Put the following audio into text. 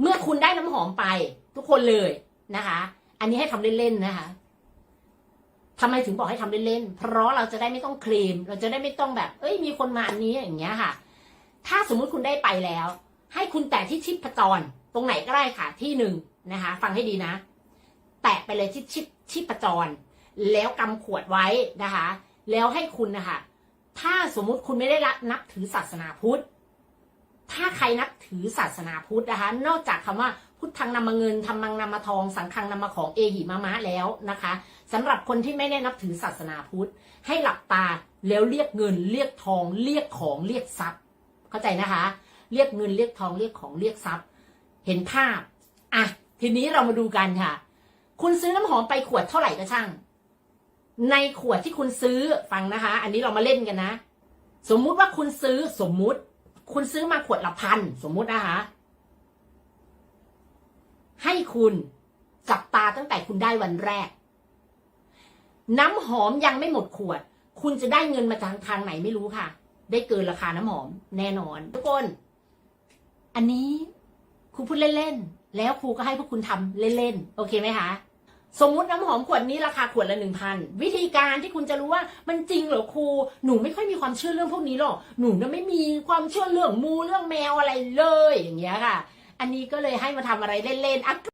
เมื่อคุณได้น้ำหอมไป ทุกคนเลยนะคะ อันนี้ให้ทำเล่นๆนะคะทำไมถึงบอกให้ทำเล่นๆ เพราะเราจะได้ไม่ต้องเคลม เราจะได้ไม่ต้องแบบ เอ้ย มีคนมาอันนี้อย่างเงี้ยค่ะ ถ้าสมมุติคุณได้ไปแล้ว ให้คุณแตะที่ชิปจร ตรงไหนก็ได้ค่ะ ที่หนึ่งนะคะ ฟังให้ดีนะ แตะไปเลยที่ชิปชิปจร แล้วกำขวดไว้นะคะ แล้วให้คุณนะคะ ถ้าสมมุติคุณไม่ได้รับนับถือศาสนาพุทธ ถ้าใครนับถือศาสนาพุทธนะคะ นอกจากคำว่าพุทธังนำมาเงินธรรมังนำมาทอง สังฆังนำมาของเอหิมามะแล้วนะคะสำหรับคนที่ไม่ได้นับถือศาสนาพุทธ ให้หลับตาแล้วเรียกเงิน เรียกทอง เรียกของเรียกทรัพย์ เข้าใจนะคะ เรียกเงินเรียกทองเรียกของเรียกทรัพย์ เห็นภาพอะทีนี้เรามาดูกันค่ะ คุณซื้อน้ำหอมไปขวดเท่าไหร่ก็ช่าง ในขวดที่คุณซื้อฟังนะคะ อันนี้เรามาเล่นกันนะ สมมุติว่าคุณซื้อสมมุติ คุณซื้อมาขวดละพันสมมุตินะคะให้คุณจับตาตั้งแต่คุณได้วันแรก น้ำหอมยังไม่หมดขวด คุณจะได้เงินมาจากทางไหนไม่รู้ค่ะ ได้เกินราคาน้ำหอมแน่นอน ทุกคน อันนี้ครูพูดเล่นๆแล้วครูก็ให้พวกคุณทำเล่นๆโอเคไหมคะ สมมุติน้ำหอมขวดนี้ราคาขวดละหนึ่งพันวิธีการที่คุณจะรู้ว่ามันจริงเหรอครูหนูไม่ค่อยมีความเชื่อเรื่องพวกนี้หรอกหนูน่ะไม่มีความเชื่อเรื่องมูเรื่องแมวอะไรเลยอย่างเงี้ยค่ะ อันนี้ก็เลยให้มาทำอะไรเล่นๆอะ